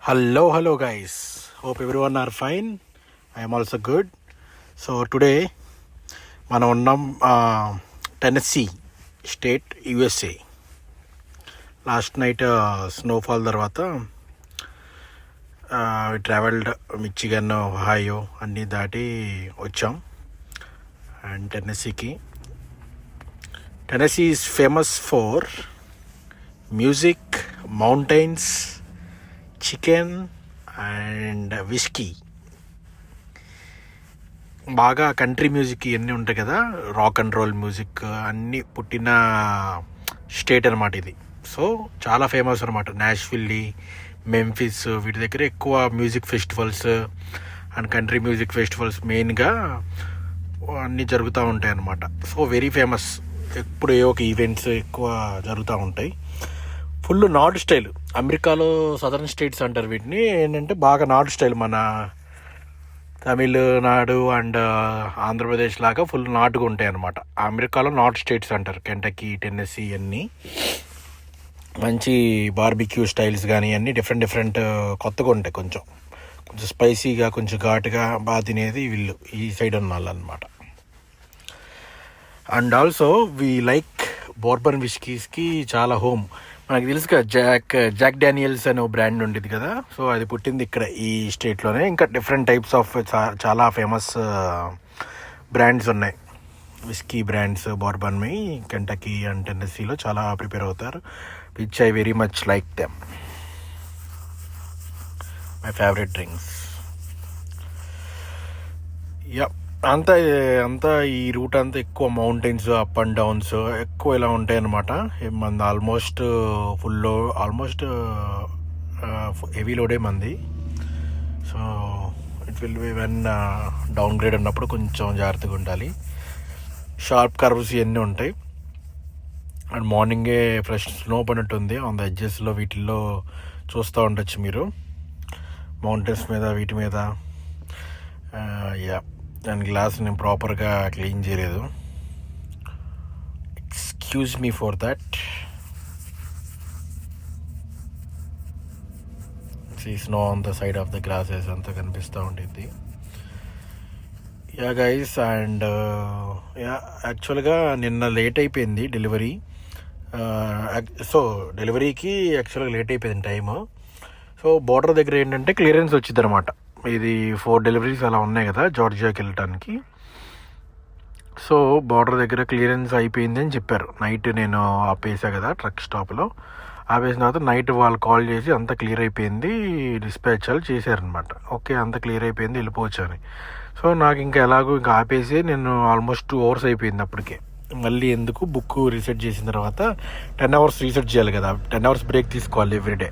Hello hello guys hope everyone are fine I'm also good so today మనం ఉన్నాం Tennessee state USA last night snowfall తర్వాత travelled Michigan Ohio అన్నీ దాటి వచ్చాం. And టెన్నెసీకి Tennessee is famous for music mountains chicken and whisky బాగా country music ఇవన్నీ ఉంటాయి కదా రాక్ అండ్ రోల్ మ్యూజిక్ అన్నీ పుట్టిన స్టేట్ అనమాట ఇది. సో చాలా ఫేమస్ అనమాట నాష్విల్లీ మెంఫిస్ వీటి దగ్గర ఎక్కువ music festivals and country music festivals మెయిన్గా అన్నీ జరుగుతూ ఉంటాయి అన్నమాట. సో వెరీ ఫేమస్ ఎప్పుడు ఏ ఒక ఈవెంట్స్ ఎక్కువ జరుగుతూ ఉంటాయి. ఫుల్ నార్త్ స్టైల్ అమెరికాలో సదర్న్ స్టేట్స్ అంటారు వీటిని. ఏంటంటే బాగా నార్త్ స్టైల్ మన తమిళనాడు అండ్ uh, ఆంధ్రప్రదేశ్ లాగా ఫుల్ నాటుగా ఉంటాయి అనమాట అమెరికాలో నార్త్ స్టేట్స్ అంటారు. కెంటకీ టెన్నెసీ అన్నీ మంచి బార్బిక్యూ స్టైల్స్ కానీ అన్నీ డిఫరెంట్ డిఫరెంట్ కొత్తగా ఉంటాయి కొంచెం. కొంచెం స్పైసీగా కొంచెం ఘాటుగా బాగా తినేది వీళ్ళు. ఈ సైడ్ ఉన్న వాళ్ళు అనమాట and also we like bourbon విస్కీస్కి చాలా హోమ్. మనకు కదా జాక్ జాక్ డానియల్స్ అనే ఒక బ్రాండ్ ఉండేది కదా. సో అది పుట్టింది ఇక్కడ ఈ స్టేట్లోనే. ఇంకా డిఫరెంట్ టైప్స్ ఆఫ్ చాలా ఫేమస్ బ్రాండ్స్ ఉన్నాయి. విస్కీ బ్రాండ్స్ బోర్బన్వి కెంటకీ అండ్ టెన్నెసీలో చాలా ప్రిపేర్ అవుతారు. Which I very much like them. My favourite drinks yeah అంతా అంతా ఈ రూట్ అంతా ఎక్కువ మౌంటైన్స్ అప్ అండ్ డౌన్స్ ఎక్కువ ఇలా ఉంటాయి అనమాట మంది ఆల్మోస్ట్ ఫుల్ ఆల్మోస్ట్ హెవీ లోడే మంది. So it will be when down grade ఉన్నప్పుడు కొంచెం జాగ్రత్తగా ఉండాలి. షార్ప్ కర్వ్స్ ఇవన్నీ ఉంటాయి. అండ్ మార్నింగే ఫ్రెష్ స్నో పడినట్టుంది. ఆన్ ద ఎడ్జెస్లో వీటిల్లో చూస్తూ ఉండొచ్చు మీరు. మౌంటైన్స్ మీద వీటి మీద యా. దాని గ్లాస్ నేను ప్రాపర్గా క్లీన్ చేయలేదు. Excuse me for that see snow on the side of the glasses అంతా కనిపిస్తూ ఉంటుంది yeah guys and uh, yeah యాక్చువల్గా నిన్న లేట్ అయిపోయింది డెలివరీ సో డెలివరీకి యాక్చువల్గా లేట్ అయిపోయింది టైము సో బార్డర్ దగ్గర ఏంటంటే క్లియరెన్స్ వచ్చింది అనమాట ఇది ఫోర్ డెలివరీస్ అలా ఉన్నాయి కదా జార్జియాకి వెళ్ళటానికి. సో బార్డర్ దగ్గర క్లియరెన్స్ అయిపోయింది అని చెప్పారు. నైట్ నేను ఆపేసా కదా ట్రక్ స్టాప్లో ఆపేసిన తర్వాత నైట్ వాళ్ళు కాల్ చేసి అంత క్లియర్ అయిపోయింది డిస్పాచ్ వాళ్ళు చేశారనమాట ఓకే అంత క్లియర్ అయిపోయింది వెళ్ళిపోవచ్చు అని. సో నాకు ఇంకా ఎలాగో ఇంకా ఆపేసి నేను ఆల్మోస్ట్ టూ అవర్స్ అయిపోయింది అప్పటికే. మళ్ళీ ఎందుకు? బుక్ రీసెట్ చేసిన తర్వాత టెన్ అవర్స్ రీసెట్ చేయాలి కదా. టెన్ అవర్స్ బ్రేక్ తీసుకోవాలి ఎవ్రీడే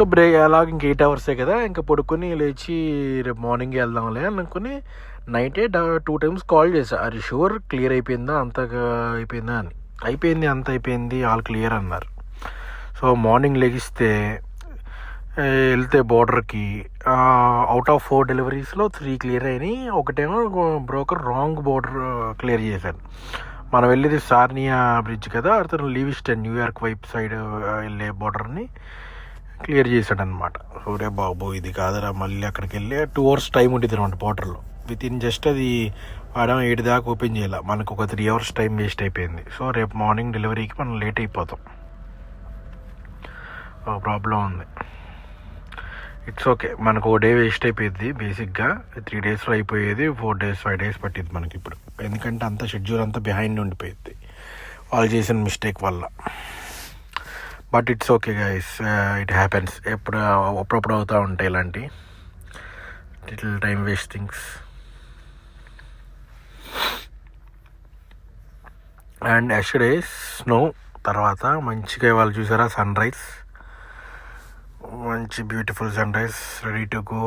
సో బ్రేక్ అలాగ ఇంక ఎయిట్ అవర్సే కదా ఇంకా పడుకొని లేచి రేపు మార్నింగ్ వెళ్దాంలే అనుకుని నైటే టూ టైమ్స్ కాల్ చేశా. అది షూర్ క్లియర్ అయిపోయిందా? అంతగా అయిపోయిందా? అని. అయిపోయింది అంత అయిపోయింది ఆల్ క్లియర్ అన్నారు. సో మార్నింగ్ లెగిస్తే వెళ్తే బోర్డర్కి అవుట్ ఆఫ్ ఫోర్ డెలివరీస్లో త్రీ క్లియర్ అయినాయి. ఒకటేమో బ్రోకర్ రాంగ్ బోర్డర్ క్లియర్ చేశాను మనం వెళ్ళేది సార్నియా బ్రిడ్జ్ కదా అతను లీవిస్టన్ న్యూయార్క్ వైపు సైడ్ వెళ్ళే బోర్డర్ని. క్లియర్ చేశాడనమాట సూర్య బాబు ఇది కాదురా మళ్ళీ అక్కడికి వెళ్ళి టూ అవర్స్ టైం ఉంటుంది అనమాట పోటర్లో విత్ ఇన్ జస్ట్ అది వాడడం ఎయిట్ దాకా ఓపెన్ చేయాలి. మనకు ఒక త్రీ అవర్స్ టైం వేస్ట్ అయిపోయింది. సో రేపు మార్నింగ్ డెలివరీకి మనం లేట్ అయిపోతాం. ప్రాబ్లం ఉంది. ఇట్స్ ఓకే మనకు ఓ డే వేస్ట్ అయిపోయింది బేసిక్గా. త్రీ డేస్లో అయిపోయేది ఫోర్ డేస్ ఫైవ్ డేస్ పట్టింది మనకి ఇప్పుడు ఎందుకంటే అంత షెడ్యూల్ అంతా బిహైండ్ ఉండిపోయింది వాళ్ళు చేసిన మిస్టేక్ వల్ల. But it's okay guys it happens ఎప్పుడు అప్పుడప్పుడు అవుతూ ఉంటాయి ఇలాంటి little time waste things and yesterday snow తర్వాత మంచిగా వాళ్ళు చూసారా? సన్ రైజ్ మంచి beautiful sunrise ready to go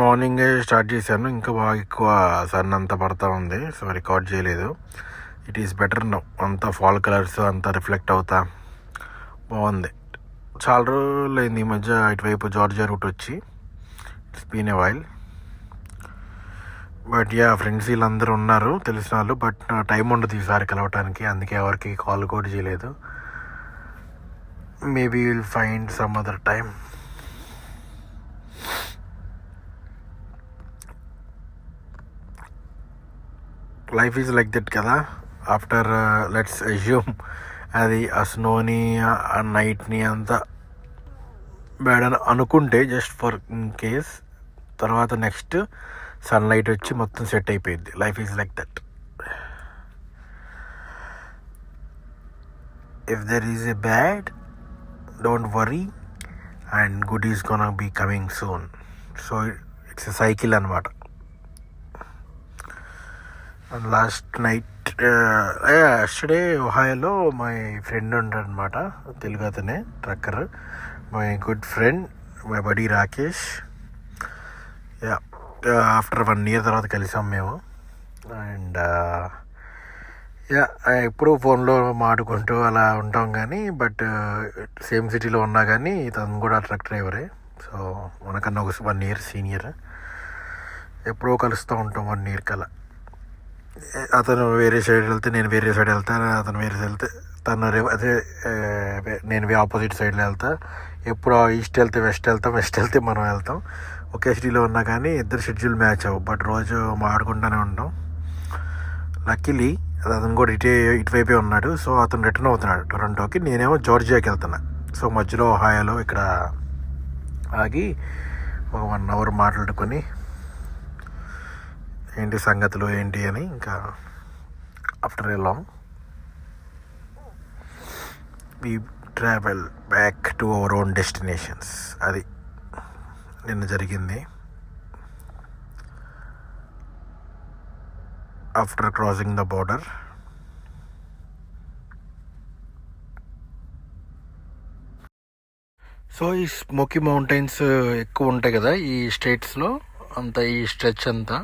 మార్నింగే స్టార్ట్ చేశాను. ఇంకా బాగా ఎక్కువ సన్ అంతా పడతా ఉంది. సో రికార్డ్ చేయలేదు. ఇట్ ఈస్ బెటర్ నో అంతా ఫాల్ కలర్స్ అంతా రిఫ్లెక్ట్ అవుతా. బాగుంది. చాలా రోజులు అయింది ఈ మధ్య ఇటువైపు జార్జియా రూట్ వచ్చి. It's been a while but yeah friends వీళ్ళందరూ ఉన్నారు తెలిసిన వాళ్ళు. బట్ నా టైం ఉండదు ఈసారి కలవటానికి. అందుకే ఎవరికి కాల్ కూడా చేయలేదు. Maybe will find some other time life is like that కదా. ఆఫ్టర్ లెట్స్ అజ్యూమ్ అది ఆ స్నోని ఆ నైట్ని అంతా బ్యాడ్ అని అనుకుంటే జస్ట్ ఫర్ ఇన్ కేస్ తర్వాత నెక్స్ట్ సన్లైట్ వచ్చి మొత్తం సెట్ అయిపోయింది. Life is like that if there is a bad don't worry and good is gonna be coming soon so it's a cycle అనమాట అండ్ లాస్ట్ నైట్ ఎస్టర్డే ఒహాయోలో my friend ఉంటాడు అనమాట తెలుగు అతనే trucker my good friend my buddy Rakesh yeah after one year తర్వాత కలిసాం మేము. And yeah uh, ఎప్పుడూ ఫోన్లో మాడుకుంటూ అలా ఉంటాం కానీ బట్ సేమ్ సిటీలో ఉన్నా కానీ తను కూడా ట్రక్ డ్రైవరే సో మనకన్నా ఒక వన్ ఇయర్ సీనియర్ ఎప్పుడో కలుస్తూ ఉంటాం వన్ ఇయర్ కల్లా. అతను వేరే సైడ్ వెళ్తే నేను వేరే సైడ్ వెళ్తాను అతను వేరే సైడ్ వెళ్తే తను రే- అదే నేను ఆపోజిట్ సైడ్లో వెళ్తా. ఎప్పుడు ఈస్ట్ వెళ్తే వెస్ట్ వెళ్తాం వెస్ట్ వెళ్తే మనం వెళ్తాం. ఒకే సిటీలో ఉన్నా కానీ ఇద్దరు షెడ్యూల్ మ్యాచ్ అవ్వు. బట్ రోజు మాట్లాడుకుంటూనే ఉంటాం. లక్కీలీ అతను కూడా ఇటే ఇటువైపే ఉన్నాడు. సో అతను రిటర్న్ అవుతున్నాడు టొరంటోకి నేనేమో జార్జియాకి వెళ్తున్నా. సో మధ్యలో హాయాలో ఇక్కడ ఆగి ఒక వన్ అవర్ మాట్లాడుకొని ఏంటి సంగతులు ఏంటి అని ఇంకా after a long we travel back to our own destinations అది నిన్న జరిగింది. After crossing the border so ఈ స్మోకీ మౌంటైన్స్ ఎక్కువ ఉంటాయి కదా ఈ స్టేట్స్లో అంత ఈ స్ట్రెచ్ అంతా.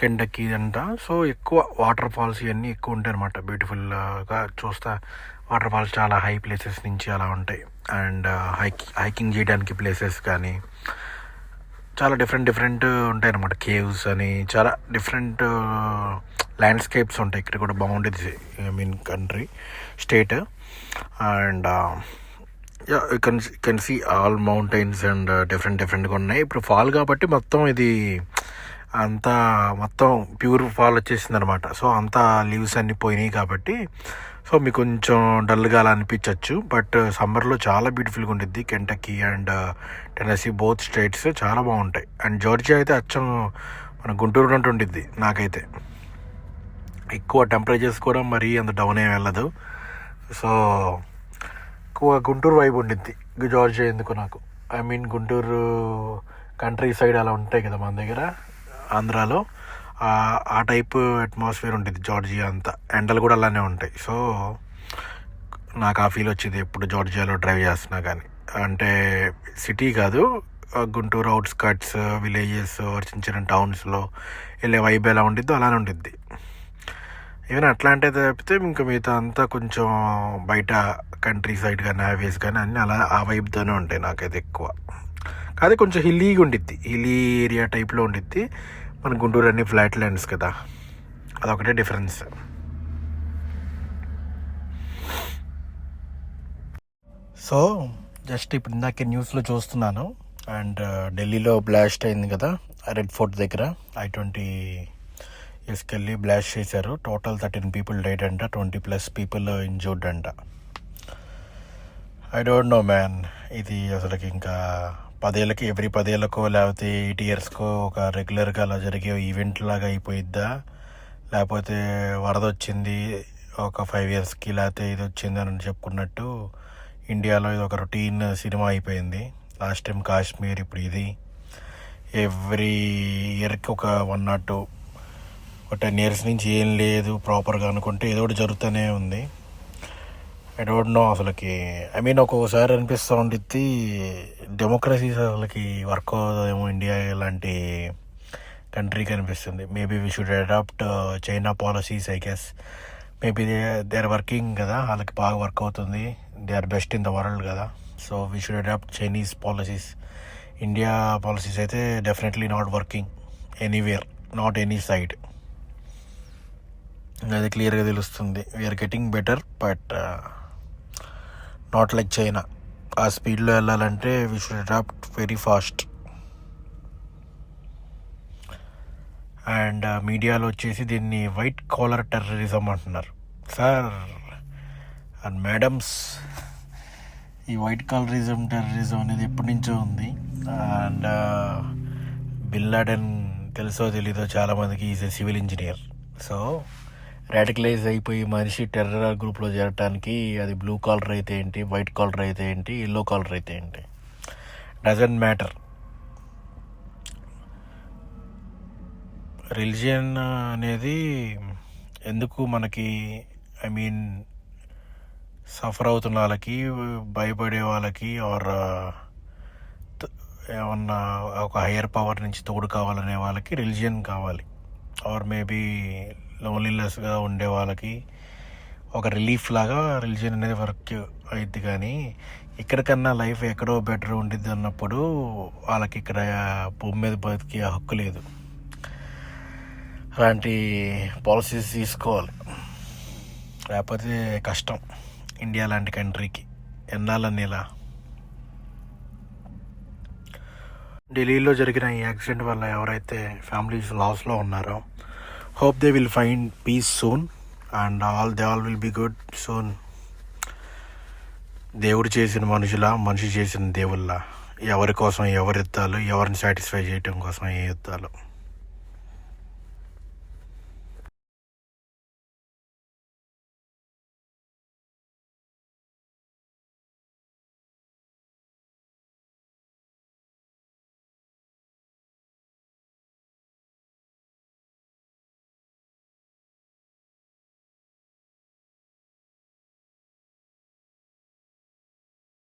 కెండకి అంట సో ఎక్కువ వాటర్ ఫాల్స్ ఇవన్నీ ఎక్కువ ఉంటాయి అనమాట బ్యూటిఫుల్గా చూస్తా వాటర్ ఫాల్స్ చాలా హై ప్లేసెస్ నుంచి అలా ఉంటాయి. అండ్ హైక్ హైకింగ్ చేయడానికి ప్లేసెస్ కానీ చాలా డిఫరెంట్ డిఫరెంట్ ఉంటాయి అనమాట కేవ్స్ అని చాలా డిఫరెంట్ ల్యాండ్స్కేప్స్ ఉంటాయి. ఇక్కడ కూడా బాగుంటుంది I mean country state. And can can see all mountains and different డిఫరెంట్గా ఉన్నాయి. ఇప్పుడు ఫాల్ కాబట్టి మొత్తం ఇది అంతా మొత్తం ప్యూర్ ఫాల్ వచ్చేసింది అనమాట సో అంతా లీవ్స్ అన్నీ పోయినాయి కాబట్టి సో మీకు కొంచెం డల్గా అలా అనిపించవచ్చు బట్ సమ్మర్లో uh, చాలా బ్యూటిఫుల్గా ఉంటుంది Kentucky and Tennessee both states చాలా బాగుంటాయి. అండ్ జార్జియా అయితే అచ్చం మన గుంటూరు ఉన్నట్టు ఉండిద్ది నాకైతే. ఎక్కువ టెంపరేచర్స్ కూడా మరీ అంత డౌన్ ఏం వెళ్ళదు. సో ఎక్కువ గుంటూరు వైపు ఉండిద్ది. జార్జియా ఎందుకు నాకు. I mean Guntur countryside అలా ఉంటాయి కదా మన దగ్గర. ఆంధ్రాలో ఆ- టైప్ అట్మాస్ఫియర్ ఉంటుంది జార్జియా అంతా. ఎండలు కూడా అలానే ఉంటాయి. సో నాకు ఆ ఫీల్ వచ్చింది ఎప్పుడు జార్జియాలో డ్రైవ్ చేస్తున్నా కానీ. అంటే సిటీ కాదు గుంటూరు అవుట్స్కట్స్ విలేజెస్ చిన్న చిన్న టౌన్స్లో వెళ్ళే వైబ్ ఎలా ఉండిద్దో అలానే ఉండిద్ది. ఈవెన్ అట్లాంటి తప్పితే ఇంకా మిగతా అంతా కొంచెం బయట కంట్రీ సైడ్ కానీ హైవేస్ కానీ అన్నీ అలా ఆ వైబ్తోనే ఉంటాయి నాకైతే ఎక్కువ. అది కొంచెం హిల్లీగా ఉండిద్ది. హిల్లీ ఏరియా టైప్లో ఉండిద్ది. మన గుంటూరు అన్ని ఫ్లాట్ ల్యాండ్స్ కదా. అదొకటే డిఫరెన్స్. సో జస్ట్ ఇప్పుడు ఇందాకే న్యూస్లో చూస్తున్నాను. అండ్ ఢిల్లీలో బ్లాస్ట్ అయింది కదా రెడ్ ఫోర్ట్ దగ్గర. ఐ ట్వంటీ తీసుకెళ్ళి బ్లాస్ట్ చేశారు. టోటల్ థర్టీన్ పీపుల్ డైడ్ అంట. ట్వంటీ ప్లస్ పీపుల్ ఇంజూర్డ్ అంట. I don't know man. ఇది అసలుకి ఇంకా పదేళ్ళకి ఎవ్రీ పదేళ్ళకో లేకపోతే ఎయిట్ ఇయర్స్కో ఒక రెగ్యులర్గా అలా జరిగే ఈవెంట్ లాగా అయిపోయిద్దా? లేకపోతే వరద వచ్చింది ఒక ఫైవ్ ఇయర్స్కి లేకపోతే ఇది వచ్చింది అని చెప్పుకున్నట్టు ఇండియాలో ఇది ఒక రొటీన్ సినిమా అయిపోయింది. లాస్ట్ టైం కాశ్మీర్ ఇప్పుడు ఇది. ఎవ్రీ ఇయర్కి ఒక వన్ నాట్ టూ ఒక టెన్ ఇయర్స్ నుంచి ఏం లేదు ప్రాపర్గా అనుకుంటే ఏదో ఒకటి జరుగుతూనే ఉంది. ఐ డోంట్ నో అసలుకి. ఐ మీన్ ఒక్కొక్కసారి అనిపిస్తూ ఉండిద్ది డెమోక్రసీ అసలుకి వర్క్ అవుతుందేమో ఇండియా లాంటి కంట్రీకి అనిపిస్తుంది. Maybe we should adopt China policies I guess maybe they they are working కదా వాళ్ళకి బాగా వర్క్ అవుతుంది. They are best in the world కదా. So we should adopt Chinese policies India policies అయితే definitely not working anywhere not any side అది క్లియర్గా తెలుస్తుంది. We're getting better but not like China ఆ స్పీడ్లో వెళ్ళాలంటే we should adopt very fast and మీడియాలో వచ్చేసి దీన్ని వైట్ కాలర్ టెర్రరిజం అంటున్నారు. సార్ అండ్ మేడమ్స్ ఈ వైట్ కాలరిజం టెర్రరిజం అనేది ఎప్పటి నుంచో ఉంది. అండ్ బిల్లాడెన్ uh, తెలుసో తెలీదో చాలామందికి is a civil engineer so radicalise అయిపోయి మనిషి టెర్రర్ గ్రూప్లో చేరటానికి అది బ్లూ కాలర్ అయితే ఏంటి వైట్ కాలర్ అయితే ఏంటి ఎల్లో కాలర్ అయితే ఏంటి? డజంట్ మ్యాటర్ రిలిజియన్ అనేది ఎందుకు మనకి ఐ మీన్ సఫర్ అవుతున్న వాళ్ళకి భయపడే వాళ్ళకి ఆర్ uh, ఏమన్నా ఒక హయ్యర్ పవర్ నుంచి తోడు కావాలనే వాళ్ళకి రిలిజియన్ కావాలి. ఆర్ మేబీ లోన్లీనెస్గా ఉండే వాళ్ళకి ఒక రిలీఫ్ లాగా రిలీజన్ అనేది వర్క్ అయింది కానీ ఇక్కడికన్నా లైఫ్ ఎక్కడో బెటర్ ఉండిద్ది అన్నప్పుడు వాళ్ళకి ఇక్కడ భూమి మీద బతికే హక్కు లేదు. అలాంటి పాలసీస్ తీసుకోవాలి. లేకపోతే కష్టం ఇండియా లాంటి కంట్రీకి ఎన్నాళ్ళని ఇలా ఢిల్లీలో జరిగిన ఈ యాక్సిడెంట్ వల్ల ఎవరైతే ఫ్యామిలీస్ లాస్లో ఉన్నారో hope they will find peace soon and all they all will be good soon దేవుడు చేసిన మనుషుల మనిషి చేసిన దేవుళ్ళ? ఎవరి కోసం ఎవరి యుద్ధాలు ఎవరిని సాటిస్ఫై చేయటం కోసం ఏ యుద్ధాలు?